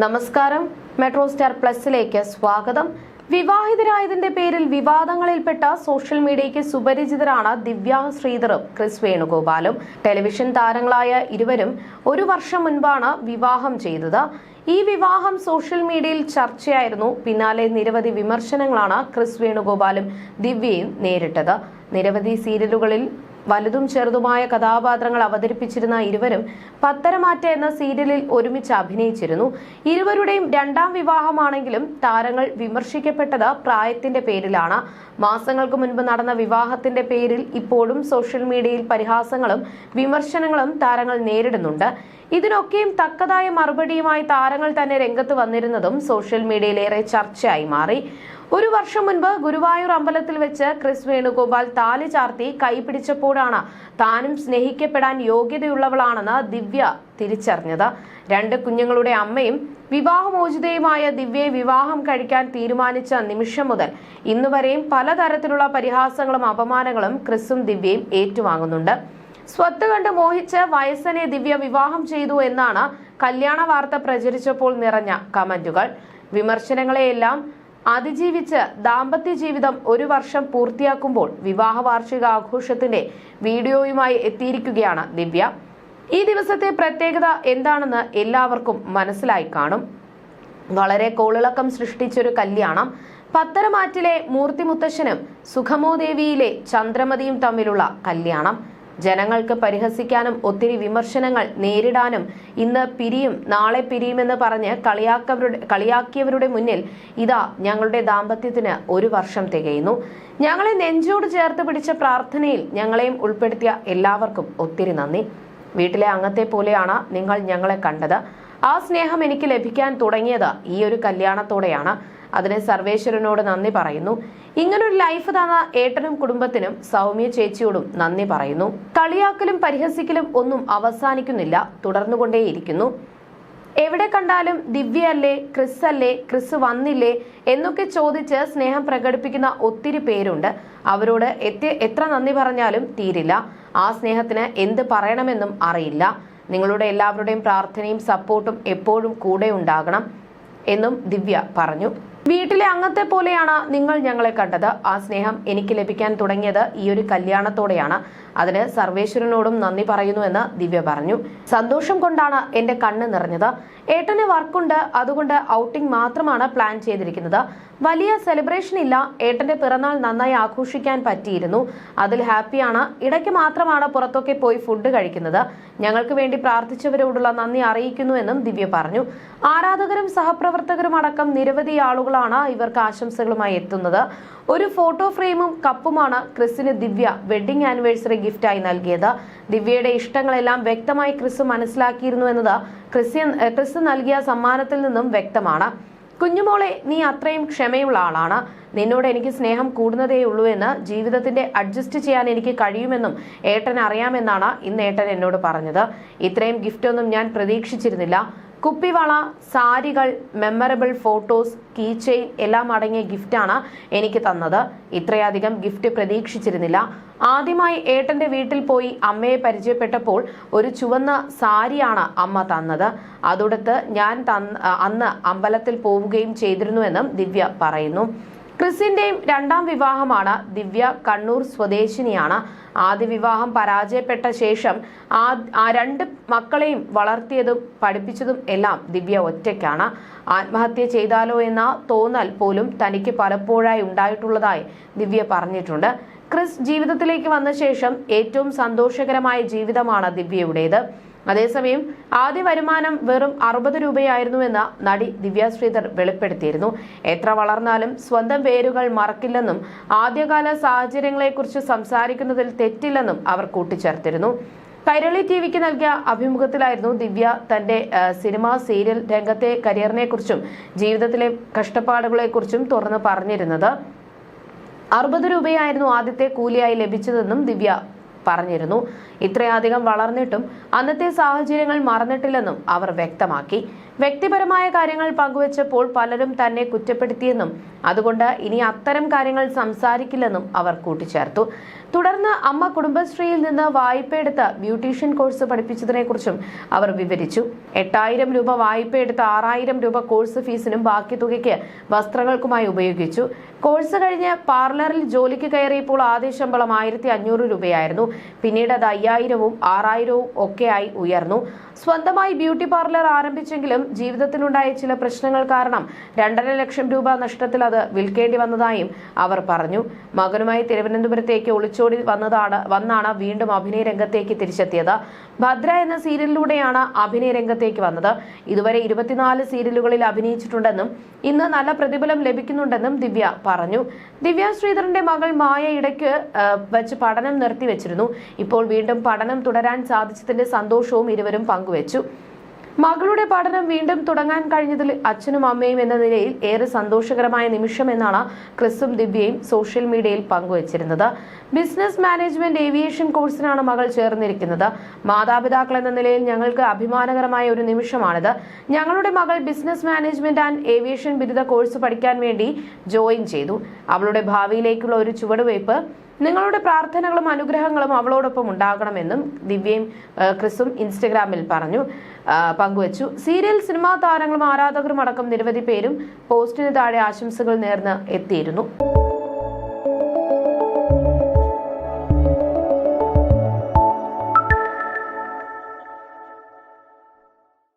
നമസ്കാരം. Metro star പ്ലസിലേക്ക് സ്വാഗതം. വിവാഹിതരായതിന്റെ പേരിൽ വിവാദങ്ങളിൽപ്പെട്ട സോഷ്യൽ മീഡിയയ്ക്ക് സുപരിചിതരാണ് ദിവ്യ ശ്രീധറും ക്രിസ് വേണുഗോപാലും. ടെലിവിഷൻ താരങ്ങളായ ഇരുവരും ഒരു വർഷം മുൻപാണ് വിവാഹം ചെയ്തത്. ഈ വിവാഹം സോഷ്യൽ മീഡിയയിൽ ചർച്ചയായിരുന്നു. പിന്നാലെ നിരവധി വിമർശനങ്ങളാണ് ക്രിസ് വേണുഗോപാലും ദിവ്യയും നേരിട്ടത്. നിരവധി സീരിയലുകളിൽ വലുതും ചെറുതുമായ കഥാപാത്രങ്ങൾ അവതരിപ്പിച്ചിരുന്ന ഇരുവരും പത്തരമാറ്റ എന്ന സീരിയലിൽ ഒരുമിച്ച് അഭിനയിച്ചിരുന്നു. ഇരുവരുടെയും രണ്ടാം വിവാഹമാണെങ്കിലും താരങ്ങൾ വിമർശിക്കപ്പെട്ടത് പ്രായത്തിന്റെ പേരിലാണ്. മാസങ്ങൾക്ക് മുൻപ് നടന്ന വിവാഹത്തിന്റെ പേരിൽ ഇപ്പോഴും സോഷ്യൽ മീഡിയയിൽ പരിഹാസങ്ങളും വിമർശനങ്ങളും താരങ്ങൾ നേരിടുന്നുണ്ട്. ഇതിനൊക്കെയും തക്കതായ മറുപടിയുമായി താരങ്ങൾ തന്നെ രംഗത്ത് വന്നിരുന്നതും സോഷ്യൽ മീഡിയയിലേറെ ചർച്ചയായി മാറി. ഒരു വർഷം മുൻപ് ഗുരുവായൂർ അമ്പലത്തിൽ വെച്ച് ക്രിസ് വേണുഗോപാൽ താലി ചാർത്തി കൈപിടിച്ചപ്പോഴാണ് താനും സ്നേഹിക്കപ്പെടാൻ യോഗ്യതയുള്ളവളാണെന്ന് ദിവ്യ തിരിച്ചറിഞ്ഞത്. രണ്ട് കുഞ്ഞുങ്ങളുടെ അമ്മയും വിവാഹമോചിതയുമായ ദിവ്യയെ വിവാഹം കഴിക്കാൻ തീരുമാനിച്ച നിമിഷം മുതൽ ഇന്നുവരെയും പലതരത്തിലുള്ള പരിഹാസങ്ങളും അപമാനങ്ങളും ക്രിസും ദിവ്യയും ഏറ്റുവാങ്ങുന്നുണ്ട്. സ്വത്ത് കണ്ട് മോഹിച്ച് വയസ്സനെ ദിവ്യ വിവാഹം ചെയ്തു എന്നാണ് കല്യാണ വാർത്ത പ്രചരിച്ചപ്പോൾ നിറഞ്ഞ കമന്റുകൾ. വിമർശനങ്ങളെയെല്ലാം അതിജീവിച്ച് ദാമ്പത്യ ജീവിതം ഒരു വർഷം പൂർത്തിയാക്കുമ്പോൾ വിവാഹ വാർഷിക ആഘോഷത്തിന്റെ വീഡിയോയുമായി എത്തിയിരിക്കുകയാണ് ദിവ്യ. ഈ ദിവസത്തെ പ്രത്യേകത എന്താണെന്ന് എല്ലാവർക്കും മനസ്സിലായി കാണും. വളരെ കോളിളക്കം സൃഷ്ടിച്ചൊരു കല്യാണം. പത്തരമാറ്റിലെ മൂർത്തിമുത്തശ്ശനും സുഖമോദേവിയിലെ ചന്ദ്രമതിയും തമ്മിലുള്ള കല്യാണം. ജനങ്ങൾക്ക് പരിഹസിക്കാനും ഒത്തിരി വിമർശനങ്ങൾ നേരിടാനും ഇന്ന് പിരിയും നാളെ പിരിയുമെന്ന് പറഞ്ഞ് കളിയാക്കവരുടെ കളിയാക്കിയവരുടെ മുന്നിൽ ഇതാ ഞങ്ങളുടെ ദാമ്പത്യത്തിന് ഒരു വർഷം തികയുന്നു. ഞങ്ങളെ നെഞ്ചോട് ചേർത്ത് പിടിച്ച പ്രാർത്ഥനയിൽ ഞങ്ങളെയും ഉൾപ്പെടുത്തിയ എല്ലാവർക്കും ഒത്തിരി നന്ദി. വീട്ടിലെ അംഗത്തെ പോലെയാണ് നിങ്ങൾ ഞങ്ങളെ കണ്ടത്. ആ സ്നേഹം എനിക്ക് ലഭിക്കാൻ തുടങ്ങിയത് ഈ ഒരു കല്യാണത്തോടെയാണ്. അതിന് സർവേശ്വരനോട് നന്ദി പറയുന്നു. ഇങ്ങനൊരു ലൈഫ് തന്ന ഏട്ടനും കുടുംബത്തിനും സൗമ്യ ചേച്ചിയോടും നന്ദി പറയുന്നു. കളിയാക്കലും പരിഹസിക്കലും ഒന്നും അവസാനിക്കുന്നില്ല. തുടർന്നുകൊണ്ടേയിരിക്കുന്നു. എവിടെ കണ്ടാലും ദിവ്യ അല്ലേ ക്രിസ് അല്ലേ ക്രിസ് വന്നില്ലേ എന്നൊക്കെ ചോദിച്ച് സ്നേഹം പ്രകടിപ്പിക്കുന്ന ഒത്തിരി പേരുണ്ട്. അവരോട് എത്ര നന്ദി പറഞ്ഞാലും തീരില്ല. ആ സ്നേഹത്തിന് എന്ത് പറയണമെന്നും അറിയില്ല. നിങ്ങളുടെ എല്ലാവരുടെയും പ്രാർത്ഥനയും സപ്പോർട്ടും എപ്പോഴും കൂടെ ഉണ്ടാകണം എന്നും ദിവ്യ പറഞ്ഞു. വീട്ടിലെ അംഗത്തെ പോലെയാണ് നിങ്ങൾ ഞങ്ങളെ കണ്ടത്. ആ സ്നേഹം എനിക്ക് ലഭിക്കാൻ തുടങ്ങിയത് ഈ ഒരു കല്യാണത്തോടെയാണ്. അതിന് സർവേശ്വരനോടും നന്ദി പറയുന്നുവെന്ന് ദിവ്യ പറഞ്ഞു. സന്തോഷം കൊണ്ടാണ് എന്റെ കണ്ണ് നിറഞ്ഞത്. ഏട്ടന് വർക്കുണ്ട്. അതുകൊണ്ട് ഔട്ടിംഗ് മാത്രമാണ് പ്ലാൻ ചെയ്തിരിക്കുന്നത്. വലിയ സെലിബ്രേഷൻ ഇല്ല. ഏട്ടന്റെ പിറന്നാൾ നന്നായി ആഘോഷിക്കാൻ പറ്റിയിരുന്നു. അതിൽ ഹാപ്പിയാണ്. ഇടയ്ക്ക് മാത്രമാണ് പുറത്തൊക്കെ പോയി ഫുഡ് കഴിക്കുന്നത്. ഞങ്ങൾക്ക് വേണ്ടി പ്രാർത്ഥിച്ചവരോടുള്ള നന്ദി അറിയിക്കുന്നു എന്നും ദിവ്യ പറഞ്ഞു. ആരാധകരും സഹപ്രവർത്തകരും അടക്കം നിരവധി ആളുകളാണ് ഇവർക്ക് ആശംസകളുമായി എത്തുന്നത്. ഒരു ഫോട്ടോ ഫ്രെയിമും കപ്പുമാണ് ക്രിസിന് ദിവ്യ വെഡിങ് ആനിവേഴ്സറി ഗിഫ്റ്റായി നൽകിയത്. ദിവ്യയുടെ ഇഷ്ടങ്ങളെല്ലാം വ്യക്തമായി ക്രിസ് മനസ്സിലാക്കിയിരുന്നു എന്നത് ക്രിസ്യൻ ക്രിസ് നൽകിയ സമ്മാനത്തിൽ നിന്നും വ്യക്തമാണ്. കുഞ്ഞുമോളെ നീ അത്രയും ക്ഷമയുള്ള ആളാണ്. നിന്നോട് എനിക്ക് സ്നേഹം കൂടുന്നതേ ഉള്ളൂ എന്ന് ജീവിതത്തിന്റെ അഡ്ജസ്റ്റ് ചെയ്യാൻ എനിക്ക് കഴിയുമെന്നും ഏട്ടൻ അറിയാമെന്നാണ് ഇന്ന് ഏട്ടൻ എന്നോട് പറഞ്ഞത്. ഇത്രയും ഗിഫ്റ്റൊന്നും ഞാൻ പ്രതീക്ഷിച്ചിരുന്നില്ല. കുപ്പിവള സാരികൾ മെമ്മറബിൾ ഫോട്ടോസ് കീ ചെയിൻ എല്ലാം അടങ്ങിയ ഗിഫ്റ്റാണ് എനിക്ക് തന്നത്. ഇത്രയധികം ഗിഫ്റ്റ് പ്രതീക്ഷിച്ചിരുന്നില്ല. ആദ്യമായി ഏട്ടന്റെ വീട്ടിൽ പോയി അമ്മയെ പരിചയപ്പെട്ടപ്പോൾ ഒരു ചുവന്ന സാരിയാണ് അമ്മ തന്നത്. അതൊടുത്ത് ഞാൻ അന്ന് അമ്പലത്തിൽ പോവുകയും ചെയ്തിരുന്നുവെന്നും ദിവ്യ പറയുന്നു. ക്രിസിന്റെയും രണ്ടാം വിവാഹമാണ് ദിവ്യ കണ്ണൂർ സ്വദേശിനിയാണ്. ആദ്യ വിവാഹം പരാജയപ്പെട്ട ശേഷം ആ രണ്ട് മക്കളെയും വളർത്തിയതും പഠിപ്പിച്ചതും എല്ലാം ദിവ്യ ഒറ്റയ്ക്കാണ്. ആത്മഹത്യ ചെയ്താലോ എന്ന തോന്നൽ പോലും തനിക്ക് പലപ്പോഴായി ഉണ്ടായിട്ടുള്ളതായി ദിവ്യ പറഞ്ഞിട്ടുണ്ട്. ക്രിസ് ജീവിതത്തിലേക്ക് വന്ന ശേഷം ഏറ്റവും സന്തോഷകരമായ ജീവിതമാണ് ദിവ്യയുടേത്. അതേസമയം ആദ്യ വരുമാനം വെറും അറുപത് രൂപയായിരുന്നുവെന്ന് നടി ദിവ്യ ശ്രീധർ വെളിപ്പെടുത്തിയിരുന്നു. എത്ര വളർന്നാലും സ്വന്തം പേരുകൾ മറക്കില്ലെന്നും ആദ്യകാല സാഹചര്യങ്ങളെക്കുറിച്ച് സംസാരിക്കുന്നതിൽ തെറ്റില്ലെന്നും അവർ കൂട്ടിച്ചേർത്തിരുന്നു. കൈരളി ടി വിക്ക് നൽകിയ അഭിമുഖത്തിലായിരുന്നു ദിവ്യ തന്റെ സിനിമ സീരിയൽ രംഗത്തെ കരിയറിനെക്കുറിച്ചും ജീവിതത്തിലെ കഷ്ടപ്പാടുകളെക്കുറിച്ചും തുറന്നു പറഞ്ഞിരുന്നത്. അറുപത് രൂപയായിരുന്നു ആദ്യത്തെ കൂലിയായി ലഭിച്ചതെന്നും ദിവ്യ പറഞ്ഞിരുന്നു. ഇത്രയധികം വളർന്നിട്ടും അന്നത്തെ സാഹചര്യങ്ങൾ മറന്നിട്ടില്ലെന്നും അവർ വ്യക്തമാക്കി. വ്യക്തിപരമായ കാര്യങ്ങൾ പങ്കുവച്ചപ്പോൾ പലരും തന്നെ കുറ്റപ്പെടുത്തിയെന്നും അതുകൊണ്ട് ഇനി അത്തരം കാര്യങ്ങൾ സംസാരിക്കില്ലെന്നും അവർ കൂട്ടിച്ചേർത്തു. തുടർന്ന് അമ്മ കുടുംബശ്രീയിൽ നിന്ന് വായ്പയെടുത്ത് ബ്യൂട്ടീഷ്യൻ കോഴ്സ് പഠിപ്പിച്ചതിനെക്കുറിച്ചും അവർ വിവരിച്ചു. എട്ടായിരം രൂപ വായ്പയെടുത്ത് ആറായിരം രൂപ കോഴ്സ് ഫീസിനും ബാക്കി തുകയ്ക്ക് വസ്ത്രങ്ങൾക്കുമായി ഉപയോഗിച്ചു. കോഴ്സ് കഴിഞ്ഞ് പാർലറിൽ ജോലിക്ക് കയറിയപ്പോൾ ആദ്യ ശമ്പളം ആയിരത്തി അഞ്ഞൂറ് രൂപയായിരുന്നു. പിന്നീട് അത് അയ്യായിരവും ആറായിരവും ഒക്കെയായി ഉയർന്നു. സ്വന്തമായി ബ്യൂട്ടി പാർലർ ആരംഭിച്ചെങ്കിലും ജീവിതത്തിലുണ്ടായ ചില പ്രശ്നങ്ങൾ കാരണം രണ്ടര ലക്ഷം രൂപ നഷ്ടത്തിൽ അത് വിൽക്കേണ്ടി വന്നതായും അവർ പറഞ്ഞു. മകനുമായി തിരുവനന്തപുരത്തേക്ക് ഒളിച്ചോടി വന്നതാണ് വന്നാണ് വീണ്ടും അഭിനയ രംഗത്തേക്ക് തിരിച്ചെത്തിയത്. ഭദ്ര എന്ന സീരിയലിലൂടെയാണ് അഭിനയ രംഗത്തേക്ക് വന്നത്. ഇതുവരെ ഇരുപത്തിനാല് സീരിയലുകളിൽ അഭിനയിച്ചിട്ടുണ്ടെന്നും ഇന്ന് നല്ല പ്രതിഫലം ലഭിക്കുന്നുണ്ടെന്നും ദിവ്യ പറഞ്ഞു. ദിവ്യ ശ്രീധരന്റെ മകൾ മായ ഇടയ്ക്ക് വച്ച് പഠനം നിർത്തിവെച്ചിരുന്നു. ഇപ്പോൾ വീണ്ടും പഠനം തുടരാൻ സാധിച്ചതിന്റെ സന്തോഷവും ഇരുവരും പങ്കുവച്ചു. മകളുടെ പഠനം വീണ്ടും തുടങ്ങാൻ കഴിഞ്ഞതിൽ അച്ഛനും അമ്മയും എന്ന നിലയിൽ ഏറെ സന്തോഷകരമായ നിമിഷം എന്നാണ് ക്രിസും ദിവ്യയും സോഷ്യൽ മീഡിയയിൽ പങ്കുവച്ചിരുന്നത്. ബിസിനസ് മാനേജ്മെന്റ് ഏവിയേഷൻ കോഴ്സിനാണ് മകൾ ചേർന്നിരിക്കുന്നത്. മാതാപിതാക്കൾ എന്ന നിലയിൽ ഞങ്ങൾക്ക് അഭിമാനകരമായ ഒരു നിമിഷമാണിത്. ഞങ്ങളുടെ മകൾ ബിസിനസ് മാനേജ്മെന്റ് ആൻഡ് ഏവിയേഷൻ ബിരുദ കോഴ്സ് പഠിക്കാൻ വേണ്ടി ജോയിൻ ചെയ്തു. അവളുടെ ഭാവിയിലേക്കുള്ള ഒരു ചുവടുവയ്പ് നിങ്ങളുടെ പ്രാർത്ഥനകളും അനുഗ്രഹങ്ങളും അവളോടൊപ്പം ഉണ്ടാകണമെന്നും ദിവ്യയും ക്രിസും ഇൻസ്റ്റഗ്രാമിൽ പറഞ്ഞു പങ്കുവച്ചു. സീരിയൽ സിനിമാ താരങ്ങളും ആരാധകരും അടക്കം നിരവധി പേരും പോസ്റ്റിന് താഴെ ആശംസകൾ നേർന്ന് എത്തിയിരുന്നു.